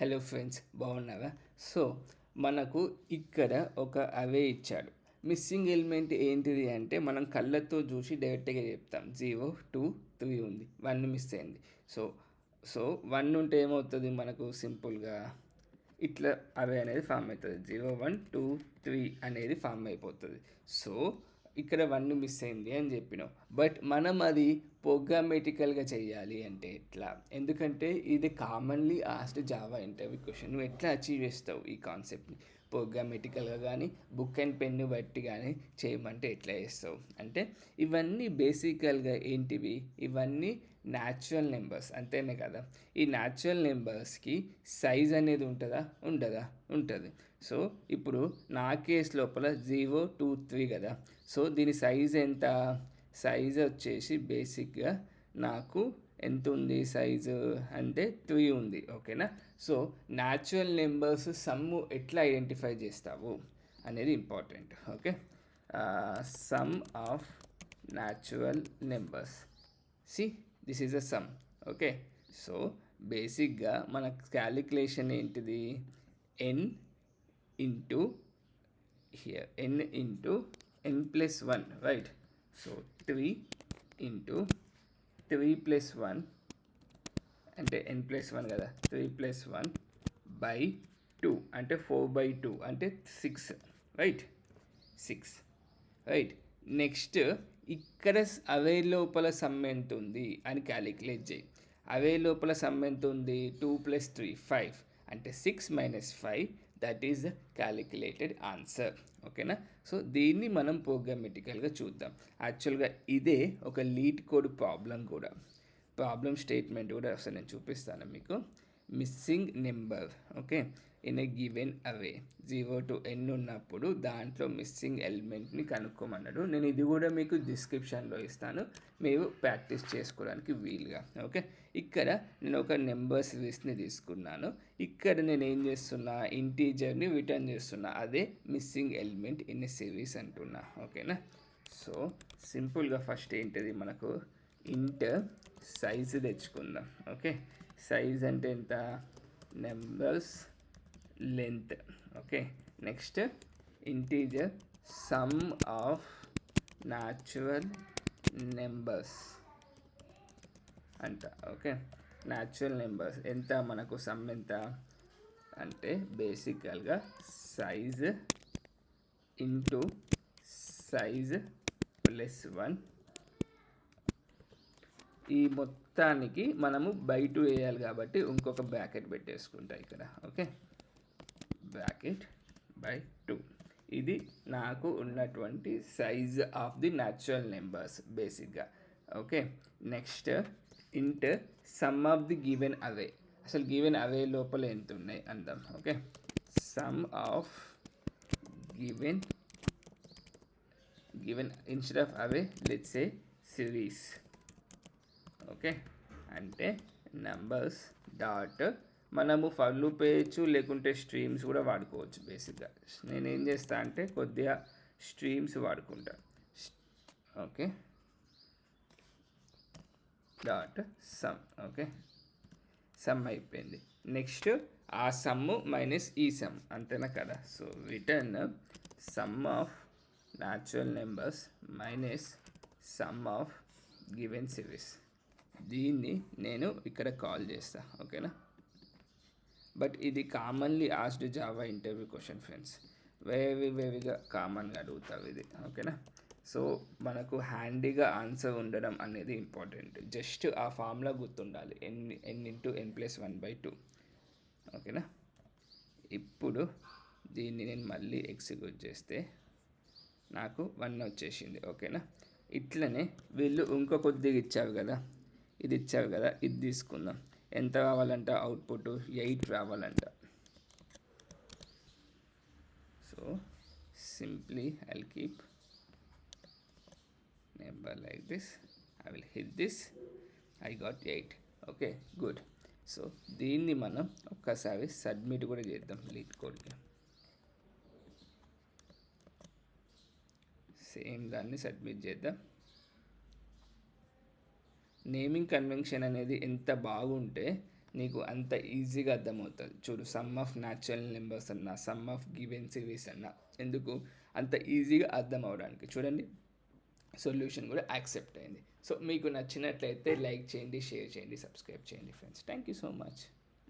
Hello friends బాగున్నారా so మనకు ఇక్కడ ఒక అవే ఇచ్చాడు. మిస్సింగ్ ఎలిమెంట్ ఏంటిది అంటే మనం కళ్ళతో చూసి డైరెక్ట్గా చెప్తాం. జీరో టూ త్రీ ఉంది. వన్ మిస్ అయింది. సో సో వన్ ఉంటే ఏమవుతుంది మనకు సింపుల్గా? ఇట్లా అవే అనేది ఫామ్ అవుతుంది. జీరో వన్ టూ త్రీ అనేది ఫామ్ అయిపోతుంది. సో ఇక్కడ వన్ మిస్ అయింది అని చెప్పినాం బట్ మనం అది ప్రోగ్రామేటికల్గా చేయాలి అంటే ఎట్లా? ఎందుకంటే ఇది commonly asked Java interview question నువ్వు ఎట్లా అచీవ్ చేస్తావు ఈ కాన్సెప్ట్ని ప్రోగ్రామేటికల్గా కానీ బుక్ అండ్ పెన్ను బట్టి కానీ చేయమంటే ఎట్లా చేస్తావు? అంటే ఇవన్నీ బేసికల్గా ఏంటివి? ఇవన్నీ న్యాచురల్ నెంబర్స్ అంతేనే కదా? ఈ న్యాచురల్ నెంబర్స్కి సైజ్ అనేది ఉంటుందా? ఉండదా? ఉంటుంది. సో ఇప్పుడు నా కేస్ లోపల జీవో టూ త్రీ కదా. సో దీని సైజ్ ఎంత? సైజ్ వచ్చేసి బేసిక్గా నాకు ఎంత ఉంది సైజు? అంటే త్రీ ఉంది ఓకేనా? సో న్యాచురల్ నెంబర్స్ సమ్ము ఎట్లా ఐడెంటిఫై చేస్తావు అనేది important okay? Sum of natural numbers. See this is a sum okay? So బేసిక్గా మన క్యాలిక్యులేషన్ ఏంటిది? N into here n into n plus one right so three into three plus one అంటే ఎన్ plus one కదా. Three plus one by two అంటే four by two అంటే six right six right next ఇక్కడ అవే లోపల sum ఎంత ఉంది అని calculate చేయి. అవే లోపల సమ్ ఎంత ఉంది? టూ ప్లస్ త్రీ ఫైవ్ అంటే six minus five that is the calculated answer ఓకేనా సో దీన్ని మనం ప్రోగ్రామెటికల్గా చూద్దాం. యాక్చువల్గా ఇదే ఒక లీడ్ కోడ్ ప్రాబ్లం కూడా. ప్రాబ్లం స్టేట్మెంట్ కూడా ఒకసారి నేను చూపిస్తాను మీకు. Missing number. Okay? In a given array zero to n ఉన్నప్పుడు దాంట్లో మిస్సింగ్ ఎలిమెంట్ని కనుక్కోమన్నాడు. నేను ఇది కూడా మీకు డిస్క్రిప్షన్లో ఇస్తాను. మీరు ప్రాక్టీస్ చేసుకోవడానికి వీలుగా. ఓకే? ఇక్కడ నేను ఒక నెంబర్ సిరీస్ని తీసుకున్నాను. ఇక్కడ నేను ఏం చేస్తున్నా? ఇంటీజర్ని రిటర్న్ చేస్తున్నా. అదే missing element in a series అంటున్నా. ఓకేనా? సో సింపుల్గా ఫస్ట్ ఏంటిది మనకు? ఇంట్ సైజు తెచ్చుకుందాం. ఓకే సైజ్ అంటే ఎంత? Numbers length okay next integer sum of natural numbers అంట. ఓకే న్యాచురల్ నెంబర్స్ ఎంత? మనకు సమ్ ఎంత? అంటే బేసికల్గా size into size plus one ఈ మొత్తానికి మనము బై టూ వేయాలి కాబట్టి ఇంకొక బ్రాకెట్ పెట్టేసుకుంటా ఇక్కడ ఓకే? Bracket by two. ఇది నాకు ఉన్నటువంటి size of the natural numbers బేసిక్గా okay? Next int sum of the given array. అసలు గివెన్ అవే లోపల ఎంత ఉన్నాయి అందాం okay? Sum of given given instead of array let's a series. Okay? అంటే నంబర్స్ డాట్ మనము ఫర్లు పేయచ్చు లేకుంటే స్ట్రీమ్స్ కూడా వాడుకోవచ్చు బేసిక్గా నేను ఏం చేస్తా అంటే కొద్దిగా streams వాడుకుంటా. Okay? Dot sum okay? Sum అయిపోయింది. నెక్స్ట్ ఆ సమ్ మైనస్ ఈ సమ్ అంతేనా కదా? So return sum of natural numbers minus sum of given series దీన్ని నేను ఇక్కడ కాల్ చేస్తా ఓకేనా? బట్ ఇది commonly asked Java interview question friends వేవి వేవిగా కామన్గా అడుగుతావు ఇది ఓకేనా? సో మనకు హ్యాండీగా ఆన్సర్ ఉండడం అనేది ఇంపార్టెంట్ జస్ట్ ఆ ఫామ్లో గుర్తుండాలి. N n into n plus one by two ఓకేనా? ఇప్పుడు దీన్ని నేను మళ్ళీ ఎగ్జిక్యూట్ చేస్తే నాకు వన్ వచ్చేసింది ఓకేనా? ఇట్లనే వీళ్ళు ఇంకో కొద్దిగా ఇచ్చారు కదా? ఇది ఇచ్చారు కదా ఇది తీసుకుందాం. ఎంత రావాలంట output eight రావాలంట. So simply I'll keep number like this I will hit this I got eight okay good so దీన్ని మనం ఒక్కసారి సబ్మిట్ కూడా చేద్దాం లీడ్ కోడ్కి సేమ్ దాన్ని సబ్మిట్ చేద్దాం. నేమింగ్ కన్వెన్షన్ అనేది ఎంత బాగుంటే నీకు అంత ఈజీగా అర్థమవుతుంది. చూడు సమ్ ఆఫ్ న్యాచురల్ నెంబర్స్ అన్న సమ్ ఆఫ్ గివెన్ సిరీస్ అన్న ఎందుకు? అంత ఈజీగా అర్థం అవడానికి. చూడండి సొల్యూషన్ కూడా యాక్సెప్ట్ అయింది. సో మీకు నచ్చినట్లయితే లైక్ చేయండి షేర్ చేయండి సబ్స్క్రైబ్ చేయండి friends thank you so much